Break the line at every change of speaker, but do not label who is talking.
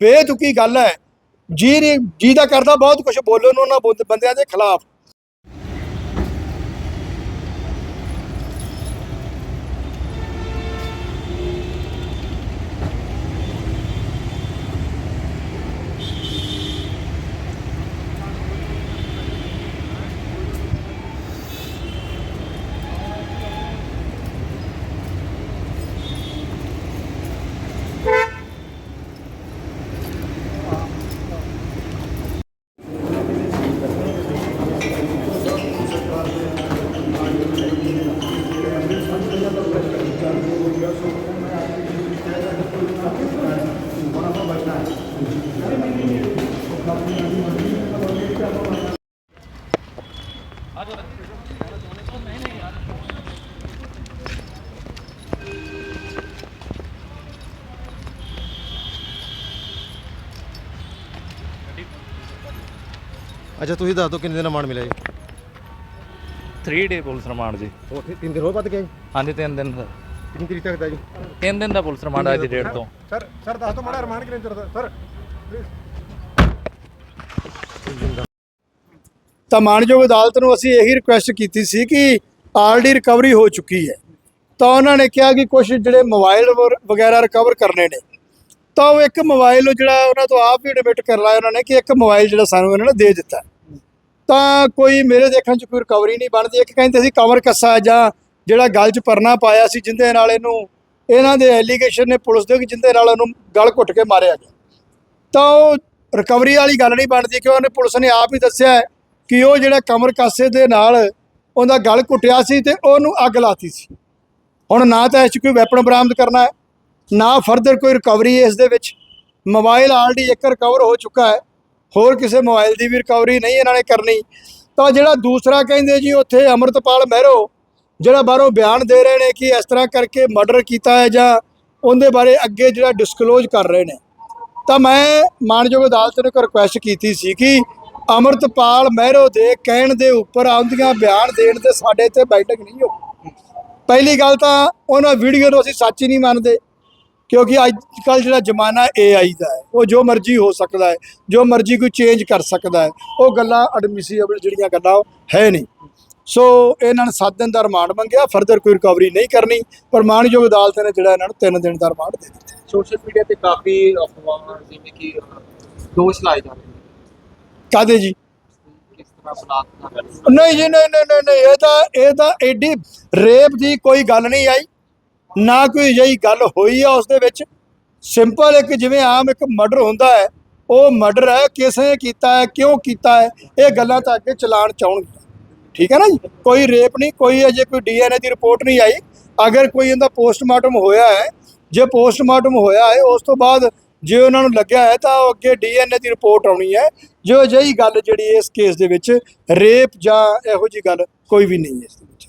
ਬੇਤੁਕੀ ਗੱਲ ਹੈ। ਜੀ ਨਹੀਂ ਜੀ ਦਾ ਕਰਦਾ ਬਹੁਤ ਕੁਝ ਬੋਲਣ ਉਹਨਾਂ ਬੰਦ- ਬੰਦਿਆਂ ਦੇ ਖਿਲਾਫ।
ਅੱਛਾ ਤੁਸੀਂ ਦੱਸ ਦਿਓ ਕਿੰਨੇ ਦਿਨ ਮਾਣ ਮਿਲਿਆ ਜੀ?
3 ਡੇ ਪੁਲਿਸ ਰਿਮਾਂਡ ਜੀ।
ਉਹ ਤਿੰਨ ਦਿਨ ਹੋ ਵੱਧ ਗਏ
ਹਾਂਜੀ ਤਿੰਨ ਦਿਨ ਦਾ
ਕਿੰਨੀ ਤਰੀਕ ਤੱਕ ਦਾ ਜੀ?
ਤਿੰਨ ਦਿਨ ਦਾ ਪੁਲਿਸ ਰਿਮਾਂਡ ਅੱਜ ਦੀ ਡੇਟ ਤੋਂ।
ਸਰ ਸਰ ਦੱਸ ਦਿਓ ਮਾੜਾ ਰਮਾਨ ਕਿੰਨੇ ਚਿਰ ਦਾ ਸਰ
ਤਾਂ ਮਾਨਯੋਗ ਅਦਾਲਤ ਨੂੰ ਅਸੀਂ ਇਹੀ ਰਿਕੁਐਸਟ ਕੀਤੀ ਸੀ ਕਿ ਆਲਰੇਡੀ ਰਿਕਵਰੀ ਹੋ ਚੁੱਕੀ ਹੈ। ਤਾਂ ਉਹਨਾਂ ਨੇ ਕਿਹਾ ਕਿ ਕੁਝ ਜਿਹੜੇ ਮੋਬਾਈਲ ਵਰ- ਵਗੈਰਾ ਰਿਕਵਰ ਕਰਨੇ ਨੇ, ਤਾਂ ਉਹ ਇੱਕ ਮੋਬਾਈਲ ਜਿਹੜਾ ਉਹਨਾਂ ਤੋਂ ਆਪ ਹੀ ਡਿਬੇਟ ਕਰ ਲਾਇਆ ਉਹਨਾਂ ਨੇ ਕਿ ਇੱਕ ਮੋਬਾਈਲ ਜਿਹੜਾ ਸਾਨੂੰ ਇਹਨਾਂ ਨੇ ਦੇ ਦਿੱਤਾ। ਤਾਂ ਕੋਈ ਮੇਰੇ ਦੇਖਣ ਚ ਕੋਈ ਰਿਕਵਰੀ ਨਹੀਂ ਬਣਦੀ। ਇੱਕ ਕਹਿੰਦੇ ਸੀ ਕਵਰ ਕੱਸਾ ਜਾਂ ਜਿਹੜਾ ਗਲ 'ਚ ਪਰਨਾ ਪਾਇਆ ਸੀ ਜਿੰਦੇ ਨਾਲ ਇਹਨੂੰ, ਇਹਨਾਂ ਦੇ ਐਲੀਗੇਸ਼ਨ ਨੇ ਪੁਲਿਸ ਦੇ ਕਿ ਜਿੰਦੇ ਨਾਲ ਉਹਨੂੰ ਗਲ ਘੁੱਟ ਕੇ ਮਾਰਿਆ ਗਿਆ। ਤਾਂ ਉਹ ਰਿਕਵਰੀ ਵਾਲੀ ਗੱਲ ਨਹੀਂ ਬਣਦੀ ਕਿ ਉਹਨੇ ਪੁਲਿਸ ਨੇ ਆਪ ਹੀ ਦੱਸਿਆ ਕਿ ਉਹ ਜਿਹੜਾ ਕਮਰ ਕਾਸੇ ਦੇ ਨਾਲ ਉਹਦਾ ਗਲ ਘੁੱਟਿਆ ਸੀ ਤੇ ਉਹਨੂੰ ਅੱਗ ਲਾਤੀ ਸੀ। ਹੁਣ ਨਾ ਤਾਂ ਇਸ 'ਚ ਕੋਈ ਵੈਪਨ ਬਰਾਮਦ ਕਰਨਾ ਹੈ, ਨਾ ਫਰਦਰ ਕੋਈ ਰਿਕਵਰੀ ਇਸ ਦੇ ਵਿੱਚ। ਮੋਬਾਈਲ ਆਲਰੇਡੀ ਇੱਕ ਰਿਕਵਰ ਹੋ ਚੁੱਕਾ ਹੈ, ਹੋਰ ਕਿਸੇ ਮੋਬਾਈਲ ਦੀ ਵੀ ਰਿਕਵਰੀ ਨਹੀਂ ਇਹਨਾਂ ਨੇ ਕਰਨੀ। ਤਾਂ ਜਿਹੜਾ ਦੂਸਰਾ ਕਹਿੰਦੇ ਜੀ, ਉੱਥੇ ਅਮਰਤਪਾਲ ਮਹਿਰੋ, ਜਿਹੜਾ ਬਾਹਰੋਂ ਬਿਆਨ ਦੇ ਰਹੇ ਨੇ ਕਿ ਇਸ ਤਰ੍ਹਾਂ ਕਰਕੇ ਮਰਡਰ ਕੀਤਾ ਹੈ ਜਾਂ ਉਹਦੇ ਬਾਰੇ ਅੱਗੇ ਜਿਹੜਾ ਡਿਸਕਲੋਜ਼ ਕਰ ਰਹੇ ਨੇ। ਤਾਂ ਮੈਂ ਮਾਨਯੋਗ ਅਦਾਲਤ ਨੂੰ ਇੱਕ ਰਿਕੁਐਸਟ ਕੀਤੀ ਸੀ ਕਿ ਅਮਰਤਪਾਲ ਮਹਿਰੋ ਦੇ ਕਹਿਣ ਦੇ ਉੱਪਰ ਆਉਂਦੀਆਂ ਬਿਆਨ ਦੇਣ ਤੇ ਸਾਡੇ ਇੱਥੇ ਬੈਠਕ ਨਹੀਂ ਹੋ ਪਹਿਲੀ ਗੱਲ ਤਾਂ ਉਹਨਾਂ ਵੀਡੀਓ ਨੂੰ ਅਸੀਂ ਸੱਚ ਹੀ ਨਹੀਂ ਮੰਨਦੇ, ਕਿਉਂਕਿ ਅੱਜ ਕੱਲ ਜਿਹੜਾ ਜ਼ਮਾਨਾ AI ਦਾ ਹੈ, ਉਹ ਜੋ ਮਰਜ਼ੀ ਹੋ ਸਕਦਾ ਹੈ, ਜੋ ਮਰਜ਼ੀ ਕੋਈ ਚੇਂਜ ਕਰ ਸਕਦਾ ਹੈ, ਉਹ ਗੱਲਾਂ ਐਡਮਿਸਿਬਲ ਜਿਹੜੀਆਂ ਗੱਲਾਂ ਉਹ ਹੈ ਨਹੀਂ। ਸੋ ਇਹਨਾਂ ਨੇ 7 ਦਿਨ ਦਾ ਰਿਮਾਂਡ ਮੰਗਿਆ ਫਰਦਰ ਕੋਈ ਰਿਕਵਰੀ ਨਹੀਂ ਕਰਨੀ ਪਰ ਮਾਨਯੋਗ ਅਦਾਲਤ ਨੇ ਜਿਹੜਾ ਇਹਨਾਂ ਨੂੰ 3 ਦਿਨ ਦਾ ਰਿਮਾਂਡ ਦੇ ਦਿੱਤਾ।
ਸੋਸ਼ਲ ਮੀਡੀਆ ਤੇ ਕਾਫੀ ਅਫਵਾਹਾਂ, ਜਿਵੇਂ ਕਿ ਦੋਸ਼ ਲਾਏ ਜਾਂਦੇ
ਕਾਦੇ ਜੀ? ਨਹੀਂ ਜੀ, ਨਹੀਂ ਨਹੀਂ ਨਹੀਂ ਇਹ ਤਾਂ ਇਹ ਤਾਂ ਐਡੀ ਰੇਪ ਦੀ ਕੋਈ ਗੱਲ ਨਹੀਂ ਆਈ। ਨਾ ਕੋਈ ਜਿਹੀ ਗੱਲ ਹੋਈ ਆ ਉਸ ਦੇ ਵਿੱਚ। ਸਿੰਪਲ ਇੱਕ ਜਿਵੇਂ ਆਮ ਇੱਕ ਮਰਡਰ ਹੁੰਦਾ ਹੈ, ਉਹ ਮਰਡਰ ਹੈ, ਕਿਸ ਕੀਤਾ ਹੈ, ਕਿਉਂ ਕੀਤਾ ਹੈ, ਇਹ ਗੱਲਾਂ ਤਾਂ ਅੱਗੇ ਚਲਾਣ ਚਾਉਣਗੇ ਠੀਕ ਹੈ ਨਾ ਜੀ? ਕੋਈ ਰੇਪ ਨਹੀਂ, ਕੋਈ ਅਜੇ ਕੋਈ ਡੀਐਨਏ ਦੀ ਰਿਪੋਰਟ ਨਹੀਂ ਆਈ। ਅਗਰ ਕੋਈ ਇਹਦਾ ਪੋਸਟਮਾਰਟਮ ਹੋਇਆ ਹੈ, ਜੇ ਪੋਸਟਮਾਰਟਮ ਹੋਇਆ ਹੈ, ਉਸ ਤੋਂ ਬਾਅਦ ਜੇ ਉਹਨਾਂ ਨੂੰ ਲੱਗਿਆ ਹੈ ਤਾਂ ਉਹ ਅੱਗੇ ਡੀਐਨਏ ਦੀ ਰਿਪੋਰਟ ਆਉਣੀ ਹੈ। ਜੋ ਅਜਿਹੀ ਗੱਲ ਜਿਹੜੀ ਇਸ ਕੇਸ ਦੇ ਵਿੱਚ ਰੇਪ ਜਾਂ ਇਹੋ ਜੀ ਗੱਲ ਕੋਈ ਵੀ ਨਹੀਂ ਹੈ ਇਸ ਦੇ ਵਿੱਚ।